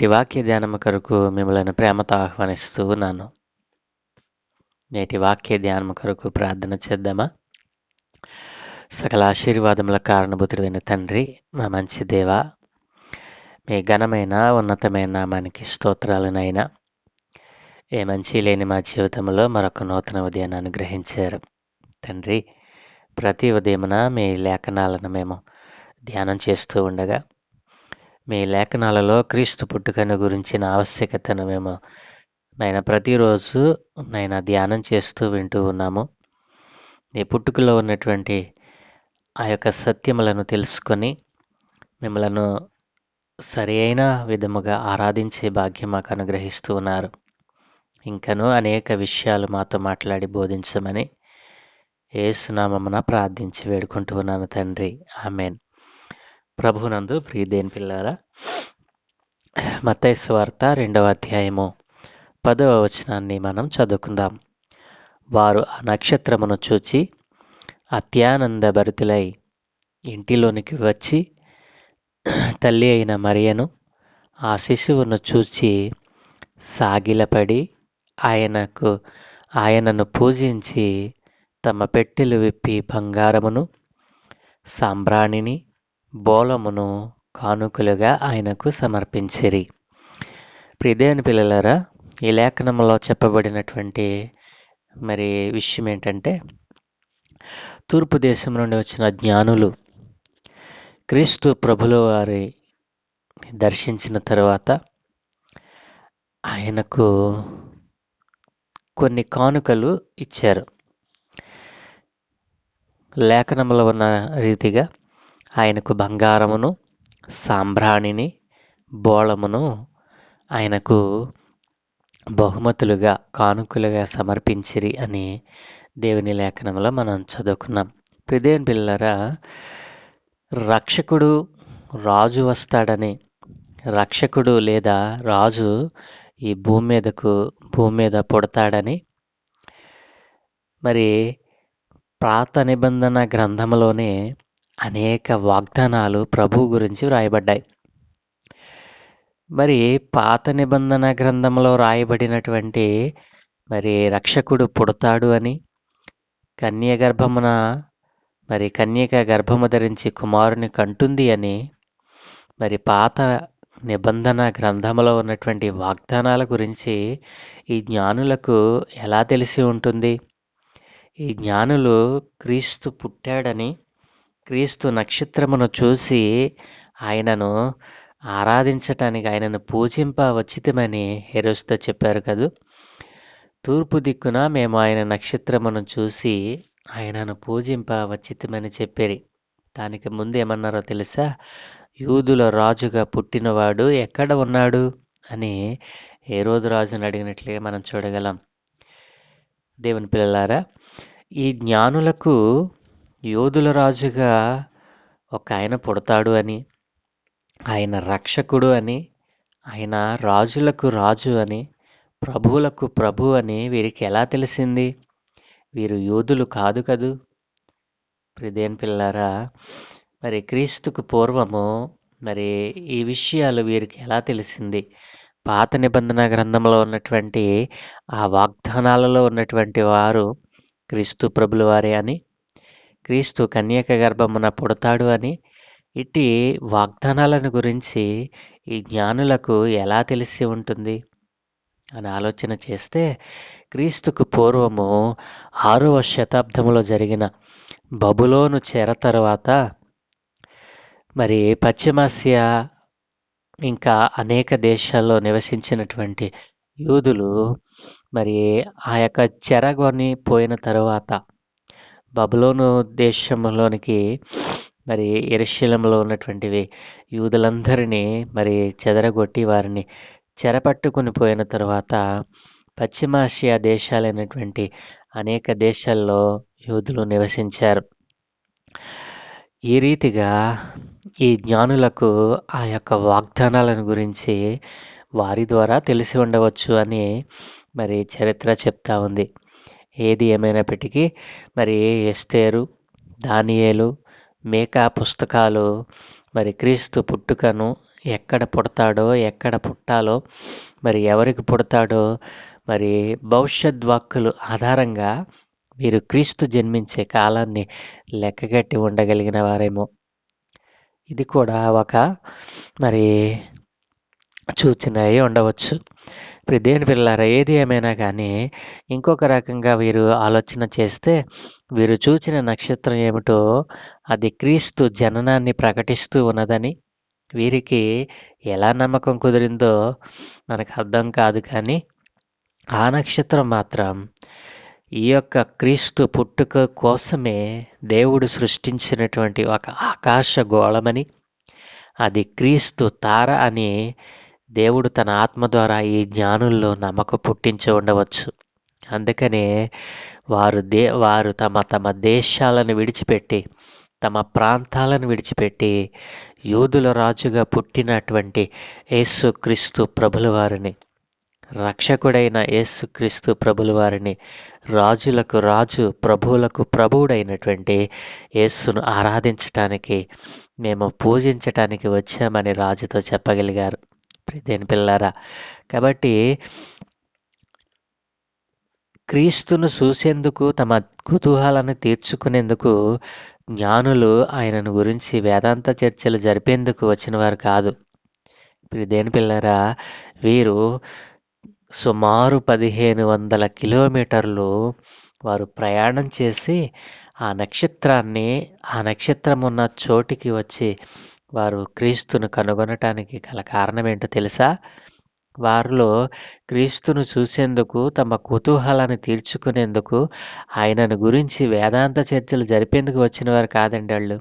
నేటి వాక్య ధ్యానము కొరకు మిమ్మల్ని ప్రేమతో ఆహ్వానిస్తూ ఉన్నాను. నేటి వాక్య ధ్యానము కొరకు ప్రార్థన చేద్దామా? సకల ఆశీర్వాదముల కారణభూతుడైన తండ్రి మా మంచి దేవ మీ ఘనమైన ఉన్నతమైన మనకి స్తోత్రాలనైనా ఏ మంచి లేని మా జీవితంలో మరొక నూతన ఉదయాన్ని అనుగ్రహించారు తండ్రి ప్రతి ఉదయమున మీ లేఖనాలను మేము ధ్యానం చేస్తూ ఉండగా మీ లేఖనాలలో క్రీస్తు పుట్టుకను గురించిన ఆవశ్యకతను మేము నాయన ప్రతిరోజు నైనా ధ్యానం చేస్తూ వింటూ ఉన్నాము. నీ పుట్టుకలో ఉన్నటువంటి ఆ యొక్క సత్యములను తెలుసుకొని మిమ్మలను సరి అయిన విధముగా ఆరాధించే భాగ్యం మాకు అనుగ్రహిస్తూ ఉన్నారు. ఇంకనూ అనేక విషయాలు మాతో మాట్లాడి బోధించమని ఏసునామమున ప్రార్థించి వేడుకుంటూ ఉన్నాను తండ్రి. ఆమెన్. ప్రభునందు ప్రియదేని పిల్లారా మత్తైసు వార్త రెండవ అధ్యాయము పదవ వచనాన్ని మనం చదువుకుందాం. వారు ఆ నక్షత్రమును చూచి అత్యానంద భరితులై ఇంటిలోనికి వచ్చి తల్లి అయిన మరియను ఆ శిశువును చూచి సాగిలపడి ఆయనకు ఆయనను పూజించి తమ పెట్టెలు విప్పి బంగారమును సాంబ్రాణిని బోలమును కానుకలుగా ఆయనకు సమర్పించిరి. ప్రిదేని పిల్లలరా ఈ లేఖనంలో చెప్పబడినటువంటి మరి విషయం ఏంటంటే తూర్పు దేశం నుండి వచ్చిన జ్ఞానులు క్రీస్తు ప్రభుల వారి దర్శించిన తర్వాత ఆయనకు కొన్ని కానుకలు ఇచ్చారు. లేఖనంలో ఉన్న రీతిగా ఆయనకు బంగారమును సాంబ్రాణిని బోళమును ఆయనకు బహుమతులుగా కానుకలుగా సమర్పించిరి అని దేవుని లేఖనంలో మనం చదువుకున్నాం. ప్రిదేన్ పిల్లరా రక్షకుడు రాజు వస్తాడని రక్షకుడు లేదా రాజు ఈ భూమి మీదకు భూమి మీద పుడతాడని మరి పాత నిబంధన గ్రంథంలోనే అనేక వాగ్దానాలు ప్రభు గురించి వ్రాయబడ్డాయి. మరి పాత నిబంధన గ్రంథంలో రాయబడినటువంటి మరి రక్షకుడు పుడతాడు అని కన్య గర్భమున మరి కన్యక గర్భము ధరించి కుమారుని కంటుంది అని మరి పాత నిబంధన గ్రంథంలో ఉన్నటువంటి వాగ్దానాల గురించి ఈ జ్ఞానులకు ఎలా తెలిసి ఉంటుంది? ఈ జ్ఞానులు క్రీస్తు పుట్టాడని క్రీస్తు నక్షత్రమును చూసి ఆయనను ఆరాధించటానికి ఆయనను పూజింప వచ్చితమని హెరోస్తో చెప్పారు కదూ. తూర్పు దిక్కున మేము ఆయన నక్షత్రమును చూసి ఆయనను పూజింప వచ్చితమని చెప్పారు. దానికి ముందు ఏమన్నారో తెలుసా? యూదుల రాజుగా పుట్టినవాడు ఎక్కడ ఉన్నాడు? అని ఏ రోజు రాజుని అడిగినట్లుగా మనం చూడగలం. దేవుని పిల్లలారా ఈ జ్ఞానులకు యోధుల రాజుగా ఒక ఆయన పుడతాడు అని ఆయన రక్షకుడు అని ఆయన రాజులకు రాజు అని ప్రభువులకు ప్రభు అని వీరికి ఎలా తెలిసింది? వీరు యోధులు కాదు కదూ? ప్రిదేన్ పిల్లారా మరి క్రీస్తుకు పూర్వము మరి ఈ విషయాలు వీరికి ఎలా తెలిసింది? పాత నిబంధన గ్రంథంలో ఉన్నటువంటి ఆ వాగ్దానాలలో ఉన్నటువంటి వారు క్రీస్తు ప్రభుల వారే అని క్రీస్తు కన్యక గర్భమున పుడతాడు అని ఇట్టి వాగ్దానాలను గురించి ఈ జ్ఞానులకు ఎలా తెలిసి ఉంటుంది? అని ఆలోచన చేస్తే క్రీస్తుకు పూర్వము ఆరవ శతాబ్దంలో జరిగిన బబులోను చెర తర్వాత మరి పశ్చిమాసియా ఇంకా అనేక దేశాల్లో నివసించినటువంటి యూదులు మరి ఆ యొక్క చెరగొని పోయిన తర్వాత బబులోను దేశంలోనికి మరి ఎరుశలంలో ఉన్నటువంటివి యూదులందరినీ మరి చెదరగొట్టి వారిని చెరపట్టుకుని పోయిన తర్వాత పశ్చిమాసియా దేశాలైనటువంటి అనేక దేశాల్లో యూదులు నివసించారు. ఈ రీతిగా ఈ జ్ఞానులకు ఆ యొక్క వాగ్దానాలను గురించి వారి ద్వారా తెలిసి ఉండవచ్చు అని మరి చరిత్ర చెప్తా ఉంది. ఏది ఏమైనప్పటికీ మరి ఎస్తేరు దానియేలు మేకా పుస్తకాలు మరి క్రీస్తు పుట్టుకను ఎక్కడ పుడతాడో ఎక్కడ పుట్టాలో మరి ఎవరికి పుడతాడో మరి భవిష్యత్ వాక్కులు ఆధారంగా వీరు క్రీస్తు జన్మించే కాలాన్ని లెక్కగట్టి ఉండగలిగిన వారేమో. ఇది కూడా ఒక మరి సూచన అయి ఉండవచ్చు. ఇప్పుడు దేని పిల్లారా ఏది ఏమైనా కానీ ఇంకొక రకంగా వీరు ఆలోచన చేస్తే వీరు చూచిన నక్షత్రం ఏమిటో అది క్రీస్తు జననాన్ని ప్రకటిస్తూ ఉన్నదని వీరికి ఎలా నమ్మకం కుదిరిందో మనకు అర్థం కాదు కానీ ఆ నక్షత్రం మాత్రం ఈ యొక్క క్రీస్తు పుట్టుక కోసమే దేవుడు సృష్టించినటువంటి ఒక ఆకాశ గోళమని అది క్రీస్తు తార అని దేవుడు తన ఆత్మ ద్వారా ఈ జ్ఞానుల్లో నమ్మకం పుట్టించి ఉండవచ్చు. అందుకనే వారు దే వారు తమ తమ దేశాలను విడిచిపెట్టి తమ ప్రాంతాలను విడిచిపెట్టి యూదుల రాజుగా పుట్టినటువంటి యేసుక్రీస్తు ప్రభుల వారిని రక్షకుడైన యేసుక్రీస్తు ప్రభుల వారిని రాజులకు రాజు ప్రభువులకు ప్రభువుడైనటువంటి యేసును ఆరాధించటానికి మేము పూజించటానికి వచ్చామని రాజుతో చెప్పగలిగారు. దేని పిల్లారా? కాబట్టి క్రీస్తును చూసేందుకు తమ కుతూహలాన్ని తీర్చుకునేందుకు జ్ఞానులు ఆయనను గురించి వేదాంత చర్చలు జరిపేందుకు వచ్చిన వారు కాదు దేని పిల్లరా? వీరు సుమారు పదిహేను వందల కిలోమీటర్లు వారు ప్రయాణం చేసి ఆ నక్షత్రాన్ని ఆ నక్షత్రం ఉన్న చోటికి వచ్చి వారు క్రీస్తును కనుగొనటానికి గల కారణం ఏంటో తెలుసా? వారిలో క్రీస్తును చూసేందుకు తమ కుతూహలాన్ని తీర్చుకునేందుకు ఆయనను గురించి వేదాంత చర్చలు జరిపేందుకు వచ్చిన వారు కాదండి వాళ్ళు.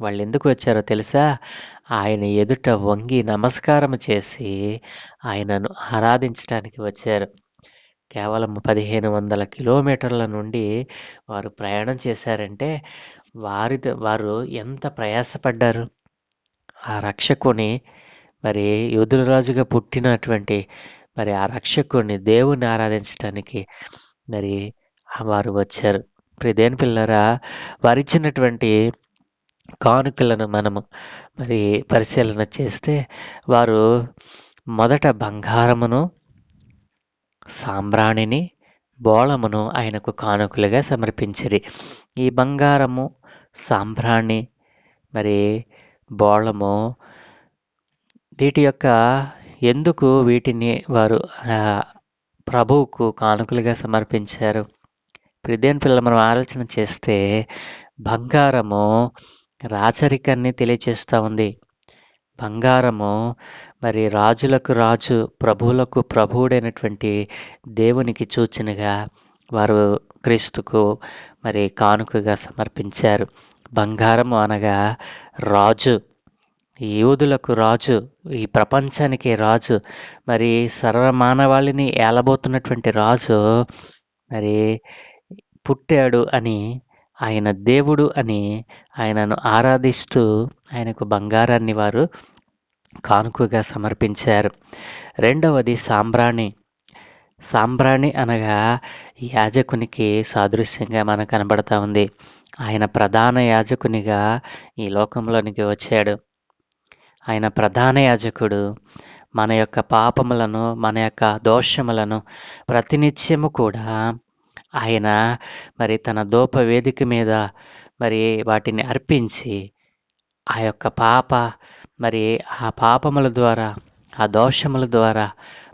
వాళ్ళు ఎందుకు వచ్చారో తెలుసా? ఆయన ఎదుట వంగి నమస్కారం చేసి ఆయనను ఆరాధించడానికి వచ్చారు. కేవలం పదిహేను వందల కిలోమీటర్ల నుండి వారు ప్రయాణం చేశారంటే వారి వారు ఎంత ప్రయాసపడ్డారు? ఆ రక్షకుని మరి యోధులరాజుగా పుట్టినటువంటి మరి ఆ రక్షకుడిని దేవుణ్ణి ఆరాధించడానికి మరి వారు వచ్చారు. దేని పిల్లరా వారిచ్చినటువంటి కానుకలను మనము మరి పరిశీలన చేస్తే వారు మొదట బంగారమును సాంబ్రాణిని బోళమును ఆయనకు కానుకలుగా సమర్పించిరి. ఈ బంగారము సాంబ్రాణి మరి బోళము వీటి యొక్క ఎందుకు వీటిని వారు ప్రభువుకు కానుకలుగా సమర్పించారు? ప్రదేన్ పిల్లలు మనం ఆలోచన చేస్తే బంగారము రాచరికాన్ని తెలియచేస్తూ ఉంది. బంగారము మరి రాజులకు రాజు ప్రభువులకు ప్రభువుడైనటువంటి దేవునికి చూచినగా వారు క్రీస్తుకు మరి కానుకగా సమర్పించారు. బంగారము అనగా రాజు. యూదులకు రాజు ఈ ప్రపంచానికి రాజు. మరి సర్వమానవాళిని ఏలబోతున్నటువంటి రాజు మరి పుట్టాడు అని ఆయన దేవుడు అని ఆయనను ఆరాధిస్తూ ఆయనకు బంగారాన్ని వారు కానుకగా సమర్పించారు. రెండవది సాంబ్రాణి. సాంబ్రాణి అనగా యాజకునికి సాదృశ్యంగా మనకు కనబడతా ఉంది. ఆయన ప్రధాన యాజకునిగా ఈ లోకంలోనికి వచ్చాడు. ఆయన ప్రధాన యాజకుడు మన యొక్క పాపములను మన యొక్క దోషములను ప్రతినిత్యము కూడా ఆయన మరి తన దోప వేదిక మీద మరి వాటిని అర్పించి ఆ యొక్క పాప మరి ఆ పాపముల ద్వారా ఆ దోషముల ద్వారా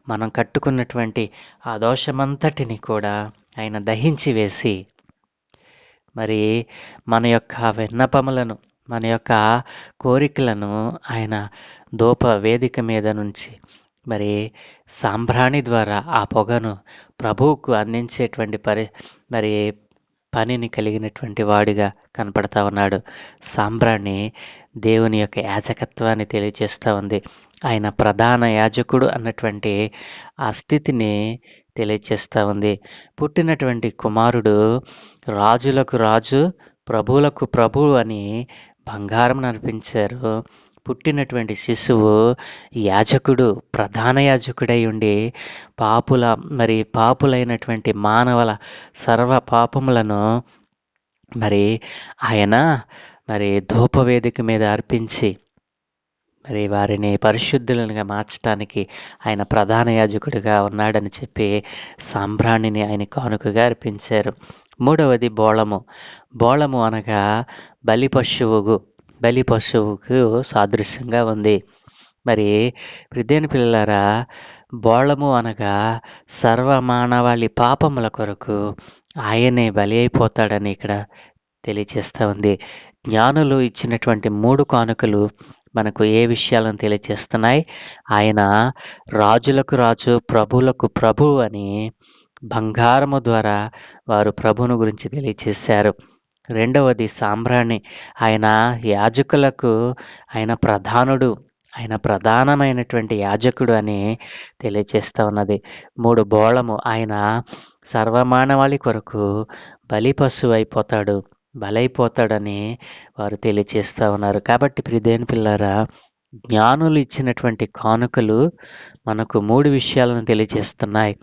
మనం కట్టుకున్నటువంటి ఆ దోషమంతటిని కూడా ఆయన దహించి వేసి మరి మన యొక్క విన్నపములను మన యొక్క కోరికలను ఆయన దూప వేదిక మీద నుంచి మరి సాంబ్రాణి ద్వారా ఆ పొగను ప్రభువుకు అందించేటువంటి పరి మరి పనిని కలిగినటువంటి వాడిగా కనపడతా ఉన్నాడు. సాంబ్రాణి దేవుని యొక్క యాజకత్వాన్ని తెలియజేస్తూ ఉంది. ఆయన ప్రధాన యాజకుడు అన్నటువంటి ఆ స్థితిని తెలియచేస్తూ ఉంది. పుట్టినటువంటి కుమారుడు రాజులకు రాజు ప్రభువులకు ప్రభువు అని బంగారం అనిపించారు. పుట్టినటువంటి శిశువు యాజకుడు ప్రధాన యాజకుడై ఉండి పాపుల మరి పాపులైనటువంటి మానవుల సర్వ పాపములను మరి ఆయన మరి ధూపవేదిక మీద అర్పించి మరి వారిని పరిశుద్ధులుగా మార్చడానికి ఆయన ప్రధాన యాజకుడిగా ఉన్నాడని చెప్పి సాంబ్రాణిని ఆయన కానుకగా అర్పించారు. మూడవది బోళము. బోళము అనగా బలి పశువుకు బలి పశువుకు సాదృశ్యంగా ఉంది. మరి వృద్ధైన పిల్లలారా బోళము అనగా సర్వమానవాళి పాపముల కొరకు ఆయనే బలి అయిపోతాడని ఇక్కడ తెలియచేస్తూ ఉంది. జ్ఞానులు ఇచ్చినటువంటి మూడు కానుకలు మనకు ఏ విషయాలను తెలియచేస్తున్నాయి? ఆయన రాజులకు రాజు ప్రభులకు ప్రభు అని బంగారము ద్వారా వారు ప్రభువును గురించి తెలియచేశారు. రెండవది సాంబ్రాణి. ఆయన యాజకులకు ఆయన ప్రధానుడు ఆయన ప్రధానమైనటువంటి యాజకుడు అని తెలియచేస్తూ ఉన్నది. మూడు బోళము. ఆయన సర్వమానవాళి కొరకు బలి పశువు అయిపోతాడు బలైపోతాడని వారు తెలియచేస్తూ ఉన్నారు. కాబట్టి ప్రిదేని పిల్లారా జ్ఞానులు ఇచ్చినటువంటి కానుకలు మనకు మూడు విషయాలను తెలియజేస్తున్నాయి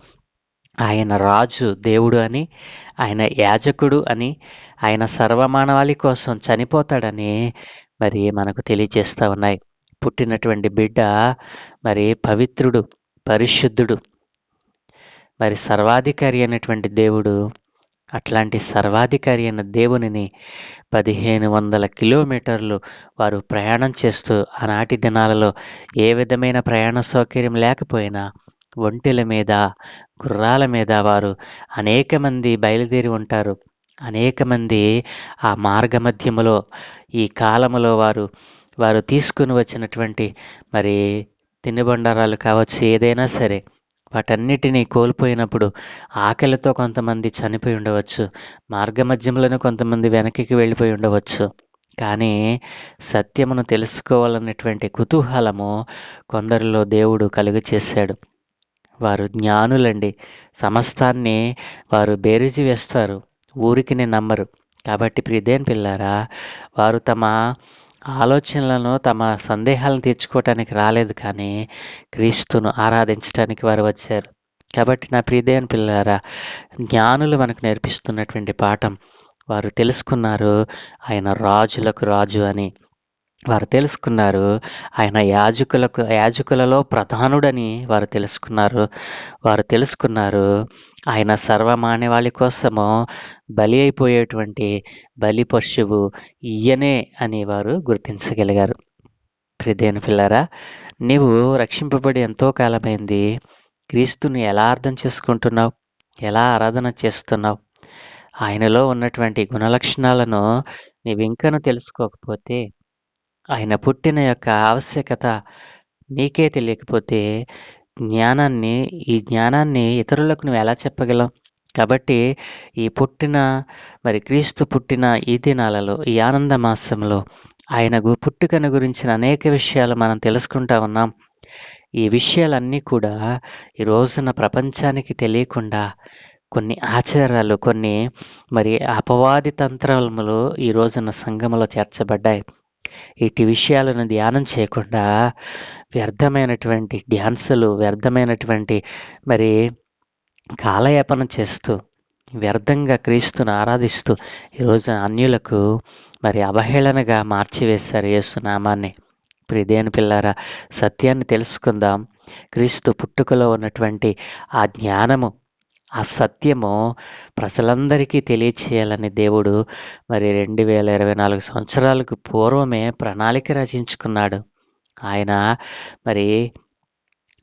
ఆయన రాజు దేవుడు అని ఆయన యాజకుడు అని ఆయన సర్వమానవాళి కోసం చనిపోతాడని మరి మనకు తెలియజేస్తూ ఉన్నాయి. పుట్టినటువంటి బిడ్డ మరి పవిత్రుడు పరిశుద్ధుడు మరి సర్వాధికారి అయినటువంటి దేవుడు అట్లాంటి సర్వాధికారి అయిన దేవునిని పదిహేను వందల కిలోమీటర్లు వారు ప్రయాణం చేస్తూ ఆనాటి దినాలలో ఏ విధమైన ప్రయాణ సౌకర్యం లేకపోయినా ఒంటెల మీద గుర్రాల మీద వారు అనేక మంది బయలుదేరి ఉంటారు. అనేక మంది ఆ మార్గ మధ్యములో ఈ కాలములో వారు వారు తీసుకుని వచ్చినటువంటి మరి తినుబండారాలు కావచ్చు ఏదైనా సరే వాటన్నిటినీ కోల్పోయినప్పుడు ఆకలితో కొంతమంది చనిపోయి ఉండవచ్చు. మార్గమధ్యంలోనే కొంతమంది వెనక్కి వెళ్ళిపోయి ఉండవచ్చు. కానీ సత్యమును తెలుసుకోవాలన్నటువంటి కుతూహలము కొందరిలో దేవుడు కలుగు చేశాడు వారు జ్ఞానులండి. సమస్తాన్ని వారు బేరీజు వేస్తారు. ఊరికినే నమ్మరు. కాబట్టి ప్రిదేన్ పిల్లారా వారు తమ ఆలోచనలను తమ సందేహాలను తీర్చుకోవటానికి రాలేదు కానీ క్రీస్తును ఆరాధించడానికి వారు వచ్చారు. కాబట్టి నా ప్రియదేవన్ పిల్లారా జ్ఞానులు మనకు నేర్పిస్తున్నటువంటి పాఠం వారు తెలుసుకున్నారు. ఆయన రాజులకు రాజు అని. వారు తెలుసుకున్నారు. ఆయన యాజకులకు యాజకులలో ప్రధానుడని వారు తెలుసుకున్నారు. వారు తెలుసుకున్నారు. ఆయన సర్వమానవాళి కోసము బలి అయిపోయేటువంటి బలి పశువు ఈయనే అని వారు గుర్తించగలిగారు. ప్రిదేని పిల్లరా నీవు రక్షింపబడి ఎంతో కాలమైంది. క్రీస్తుని ఎలా అర్థం చేసుకుంటున్నావు? ఎలా ఆరాధన చేస్తున్నావు? ఆయనలో ఉన్నటువంటి గుణలక్షణాలను నీవు తెలుసుకోకపోతే ఆయన పుట్టిన యొక్క ఆవశ్యకత నీకే తెలియకపోతే జ్ఞానాన్ని ఈ జ్ఞానాన్ని ఇతరులకు నువ్వు ఎలా చెప్పగలవు? కాబట్టి ఈ పుట్టిన మరి క్రీస్తు పుట్టిన ఈ దినాలలో ఈ ఆనంద మాసంలో ఆయన పుట్టుకను గురించిన అనేక విషయాలు మనం తెలుసుకుంటా ఉన్నాం. ఈ విషయాలన్నీ కూడా ఈ రోజున ప్రపంచానికి తెలియకుండా కొన్ని ఆచారాలు కొన్ని మరి అపవాది తంత్రములు ఈ రోజున సంఘములో చేర్చబడ్డాయి. ఇటు విషయాలను ధ్యానం చేయకుండా వ్యర్థమైనటువంటి డ్యాన్సులు వ్యర్థమైనటువంటి మరి కాలయాపన చేస్తూ వ్యర్థంగా క్రీస్తును ఆరాధిస్తూ ఈరోజు అన్యులకు మరి అవహేళనగా మార్చివేశారు యేసునామాన్ని. ప్రిదేని పిల్లారా సత్యాన్ని తెలుసుకుందాం. క్రీస్తు పుట్టుకలో ఉన్నటువంటి ఆ జ్ఞానము ఆ సత్యము ప్రజలందరికీ తెలియచేయాలని దేవుడు మరి రెండు వేల ఇరవై నాలుగు సంవత్సరాలకు పూర్వమే ప్రణాళిక రచించుకున్నాడు. ఆయన మరి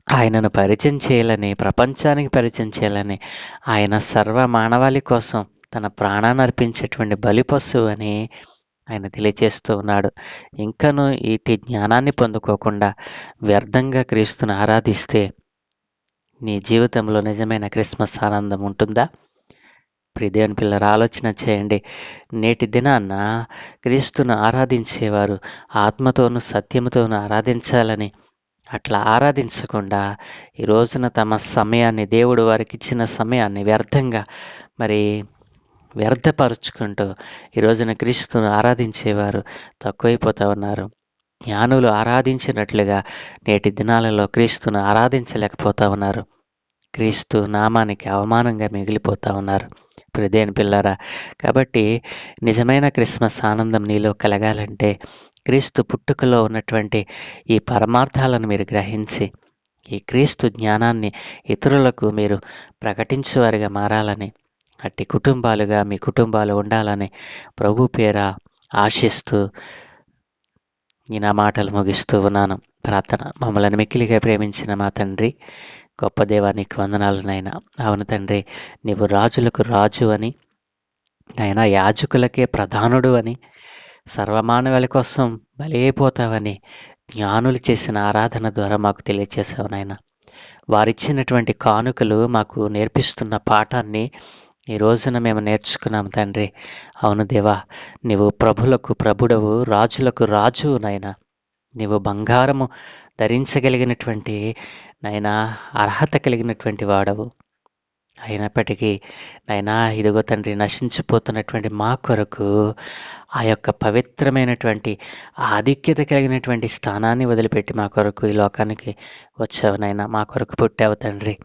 ఆయనను పరిచయం చేయాలని ప్రపంచానికి పరిచయం చేయాలని ఆయన సర్వ మానవాళి కోసం తన ప్రాణాన్ని అర్పించేటువంటి బలిపశు అని ఆయన తెలియచేస్తూ ఉన్నాడు. ఇంకను ఇటు జ్ఞానాన్ని పొందుకోకుండా వ్యర్థంగా క్రీస్తును ఆరాధిస్తే నీ జీవితంలో నిజమైన క్రిస్మస్ ఆనందం ఉంటుందా? ప్రిదేవన్ పిల్లలు ఆలోచన చేయండి. నేటి దినాన్న క్రీస్తును ఆరాధించేవారు ఆత్మతోనూ సత్యముతోనూ ఆరాధించాలని. అట్లా ఆరాధించకుండా ఈ రోజున తమ సమయాన్ని దేవుడు వారికి ఇచ్చిన సమయాన్ని వ్యర్థంగా మరి వ్యర్థపరుచుకుంటూ ఈ రోజున క్రీస్తును ఆరాధించేవారు తక్కువైపోతూ ఉన్నారు. జ్ఞానులు ఆరాధించినట్లుగా నేటి దినాలలో క్రీస్తును ఆరాధించలేకపోతా ఉన్నారు. క్రీస్తు నామానికి అవమానంగా మిగిలిపోతా ఉన్నారు. ప్రదేని పిల్లరా కాబట్టి నిజమైన క్రిస్మస్ ఆనందం నీలో కలగాలంటే క్రీస్తు పుట్టుకలో ఉన్నటువంటి ఈ పరమార్థాలను మీరు గ్రహించి ఈ క్రీస్తు జ్ఞానాన్ని ఇతరులకు మీరు ప్రకటించేవారిగా మారాలని అట్టి కుటుంబాలుగా మీ కుటుంబాలు ఉండాలని ప్రభు పేర ఆశిస్తూ ఈ నా మాటలు ముగిస్తూ ఉన్నాను. ప్రార్థన. మమ్మల్ని మిక్కిలిగా ప్రేమించిన మా తండ్రి గొప్ప దేవానికి వందనాలనైనా అవును తండ్రి నీవు రాజులకు రాజు అని నైనా యాజకులకే ప్రధానుడు అని సర్వమానవాళి కోసం బలైపోతావని జ్ఞానులు చేసిన ఆరాధన ద్వారా మాకు తెలియచేసావు నాయన. వారిచ్చినటువంటి కానుకలు మాకు నేర్పిస్తున్న పాఠాన్ని ఈ రోజున మేము నేర్చుకున్నాం తండ్రి. అవును దేవా నీవు ప్రభులకు ప్రభుడవు రాజులకు రాజు నాయనా. నీవు బంగారము ధరించగలిగినటువంటి నైనా అర్హత కలిగినటువంటి వాడవు. అయినప్పటికీ నైనా ఇదిగో తండ్రి నశించిపోతున్నటువంటి మా కొరకు ఆ యొక్క పవిత్రమైనటువంటి ఆధిక్యత కలిగినటువంటి స్థానాన్ని వదిలిపెట్టి మా కొరకు ఈ లోకానికి వచ్చావు నైనా మా కొరకు పుట్టావు తండ్రి.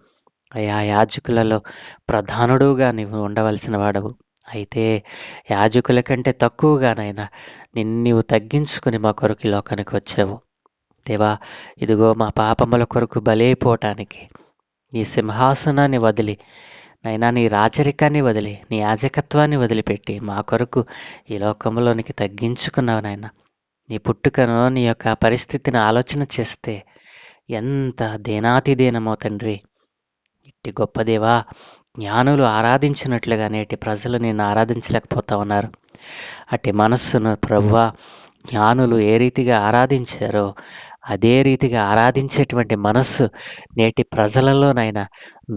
అయా యాజకులలో ప్రధానుడుగా నీవు ఉండవలసిన వాడవు. అయితే యాజకుల కంటే తక్కువగానైనా నిన్ను నీవు తగ్గించుకుని మా కొరకు ఈ లోకానికి వచ్చావు. దేవా ఇదిగో మా పాపముల కొరకు బలైపోవటానికి నీ సింహాసనాన్ని వదిలి నైనా నీ రాచరికాన్ని వదిలి నీ యాజకత్వాన్ని వదిలిపెట్టి మా కొరకు ఈ లోకంలోనికి తగ్గించుకున్నావు నాయన. నీ పుట్టుకను నీ యొక్క పరిస్థితిని ఆలోచన చేస్తే ఎంత దేనాతిదేనమో తండ్రి. నేటి గొప్ప దేవా జ్ఞానులు ఆరాధించినట్లుగా నేటి ప్రజలు నిన్ను ఆరాధించలేకపోతా ఉన్నారు. అట్టి మనస్సును ప్రభువా జ్ఞానులు ఏ రీతిగా ఆరాధించారో అదే రీతిగా ఆరాధించేటువంటి మనస్సు నేటి ప్రజలలోనైనా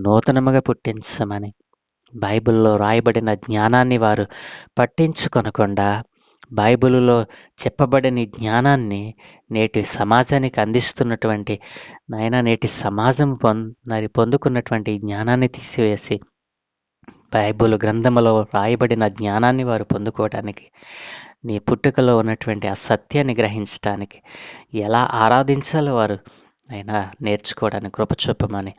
నూతనముగా పుట్టించమని బైబిల్లో రాయబడిన జ్ఞానాన్ని వారు పట్టించుకొనకుండా బైబిలులో చెప్పబడిన జ్ఞానాన్ని నేటి సమాజానికి అందిస్తున్నటువంటి నాయన నేటి సమాజం పొంది పొందుకున్నటువంటి జ్ఞానాన్ని తీసివేసి బైబిల్ గ్రంథములో రాయబడిన జ్ఞానాన్ని వారు పొందుకోవడానికి నీ పుట్టుకలో ఉన్నటువంటి ఆ సత్యాన్ని గ్రహించడానికి ఎలా ఆరాధించాలో వారు అయినా నేర్చుకోవడానికి కృప చూపమని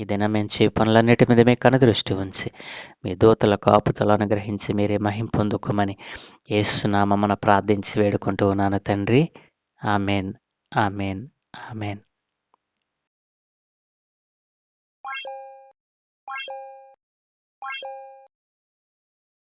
ఈ దినం మేము చే పనులన్నిటి మీద మీ కనుదృష్టి ఉంచి మీ దూతల కాపుతలను గ్రహించి మీరే మహింపొందుకోమని ఏసునామమున ప్రార్థించి వేడుకుంటూ ఉన్నాను తండ్రి. ఆమెన్. ఆమెన్. ఆమెన్.